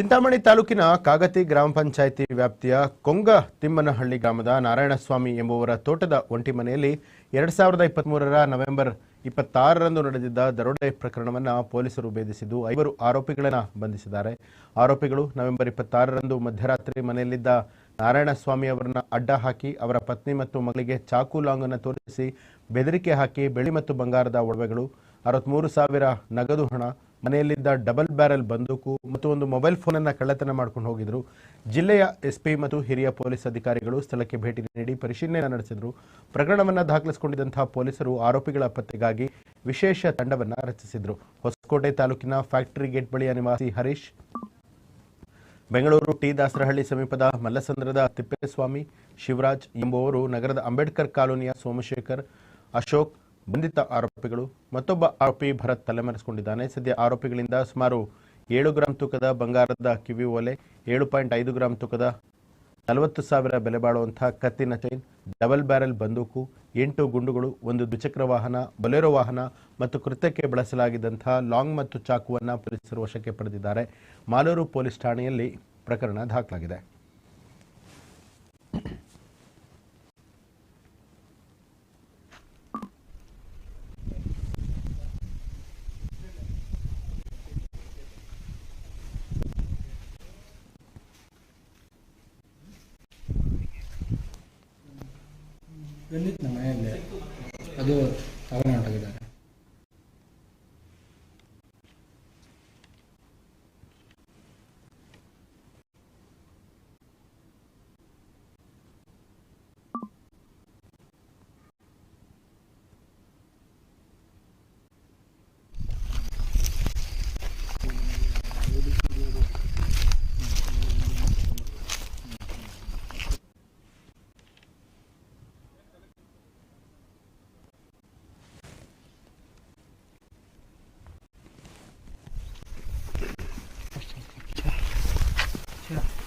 ಚಿಂತಾಮಣಿ ತಾಲೂಕಿನ ಕಾಗತಿ ಗ್ರಾಮ ಪಂಚಾಯಿತಿ ವ್ಯಾಪ್ತಿಯ ಕೊಂಗ ತಿಮ್ಮನಹಳ್ಳಿ ಗ್ರಾಮದ ನಾರಾಯಣಸ್ವಾಮಿ ಎಂಬುವರ ತೋಟದ ಒಂಟಿ ಮನೆಯಲ್ಲಿ ಎರಡ್ ಸಾವಿರದ ಇಪ್ಪತ್ಮೂರರ ನವೆಂಬರ್ ಇಪ್ಪತ್ತಾರರಂದು ನಡೆದಿದ್ದ ದರೋಡೆ ಪ್ರಕರಣವನ್ನು ಪೊಲೀಸರು ಭೇದಿಸಿದ್ದು, ಐವರು ಆರೋಪಿಗಳನ್ನು ಬಂಧಿಸಿದ್ದಾರೆ. ಆರೋಪಿಗಳು ನವೆಂಬರ್ ಇಪ್ಪತ್ತಾರರಂದು ಮಧ್ಯರಾತ್ರಿ ಮನೆಯಲ್ಲಿದ್ದ ನಾರಾಯಣಸ್ವಾಮಿ ಅವರನ್ನ ಅಡ್ಡ ಹಾಕಿ ಅವರ ಪತ್ನಿ ಮತ್ತು ಮಗಳಿಗೆ ಚಾಕು ಲಾಂಗನ್ನು ತೋರಿಸಿ ಬೆದರಿಕೆ ಹಾಕಿ ಬೆಳ್ಳಿ ಮತ್ತು ಬಂಗಾರದ ಒಡವೆಗಳು, ಅರವತ್ಮೂರು ಸಾವಿರ ನಗದು ಹಣ ಮನೆಯಲ್ಲಿದ್ದ ಡಬಲ್ ಬ್ಯಾರಲ್ ಬಂದೂಕು ಮತ್ತು ಒಂದು ಮೊಬೈಲ್ ಫೋನನ್ನು ಕಳ್ಳತನ ಮಾಡ್ಕೊಂಡು ಹೋಗಿದ್ರು. ಜಿಲ್ಲೆಯ ಎಸ್ಪಿ ಮತ್ತು ಹಿರಿಯ ಪೊಲೀಸ್ ಅಧಿಕಾರಿಗಳು ಸ್ಥಳಕ್ಕೆ ಭೇಟಿ ನೀಡಿ ಪರಿಶೀಲನೆ ನಡೆಸಿದರು. ಪ್ರಕರಣವನ್ನು ದಾಖಲಿಸಿಕೊಂಡಿದ್ದಂತಹ ಪೊಲೀಸರು ಆರೋಪಿಗಳ ಪತ್ತೆಗಾಗಿ ವಿಶೇಷ ತಂಡವನ್ನು ರಚಿಸಿದರು. ಹೊಸಕೋಟೆ ತಾಲೂಕಿನ ಫ್ಯಾಕ್ಟರಿ ಗೇಟ್ ಬಳಿಯ ನಿವಾಸಿ ಹರೀಶ್, ಬೆಂಗಳೂರು ಟಿ ದಾಸರಹಳ್ಳಿ ಸಮೀಪದ ಮಲ್ಲಸಂದ್ರದ ತಿಪ್ಪೇಸ್ವಾಮಿ, ಶಿವರಾಜ್ ಎಂಬುವರು ನಗರದ ಅಂಬೇಡ್ಕರ್ ಕಾಲೋನಿಯ ಸೋಮಶೇಖರ್, ಅಶೋಕ್ ಬಂಧಿತ ಆರೋಪಿಗಳು. ಮತ್ತೊಬ್ಬ ಆರೋಪಿ ಭರತ್ ತಲೆಮರೆಸಿಕೊಂಡಿದ್ದಾನೆ. ಸದ್ಯ ಆರೋಪಿಗಳಿಂದ ಸುಮಾರು ಏಳು ಗ್ರಾಂ ತೂಕದ ಬಂಗಾರದ ಕಿವಿ ಒಲೆ ಏಳು ಪಾಯಿಂಟ್ ಐದು ಗ್ರಾಂ ತೂಕದ ನಲವತ್ತು ಸಾವಿರ ಬೆಲೆ ಬಾಳುವಂತಹ ಕತ್ತಿನ ಚೈನ್, ಡಬಲ್ ಬ್ಯಾರೆಲ್ ಬಂದೂಕು, ಎಂಟು ಗುಂಡುಗಳು, ಒಂದು ದ್ವಿಚಕ್ರ ವಾಹನ, ಬೊಲೆರೋ ವಾಹನ ಮತ್ತು ಕೃತ್ಯಕ್ಕೆ ಬಳಸಲಾಗಿದ್ದಂತಹ ಲಾಂಗ್ ಮತ್ತು ಚಾಕುವನ್ನು ಪೊಲೀಸರು ವಶಕ್ಕೆ ಪಡೆದಿದ್ದಾರೆ. ಮಾಲೂರು ಪೊಲೀಸ್ ಠಾಣೆಯಲ್ಲಿ ಪ್ರಕರಣ ದಾಖಲಾಗಿದೆ. ಬಂದಿತ್ತು ನಮ್ಮ ಮನೆಯಲ್ಲಿ ಅದು ತಗೊಂಡು ಹೊಂಟೋಗಿದ್ದಾರೆ Yeah.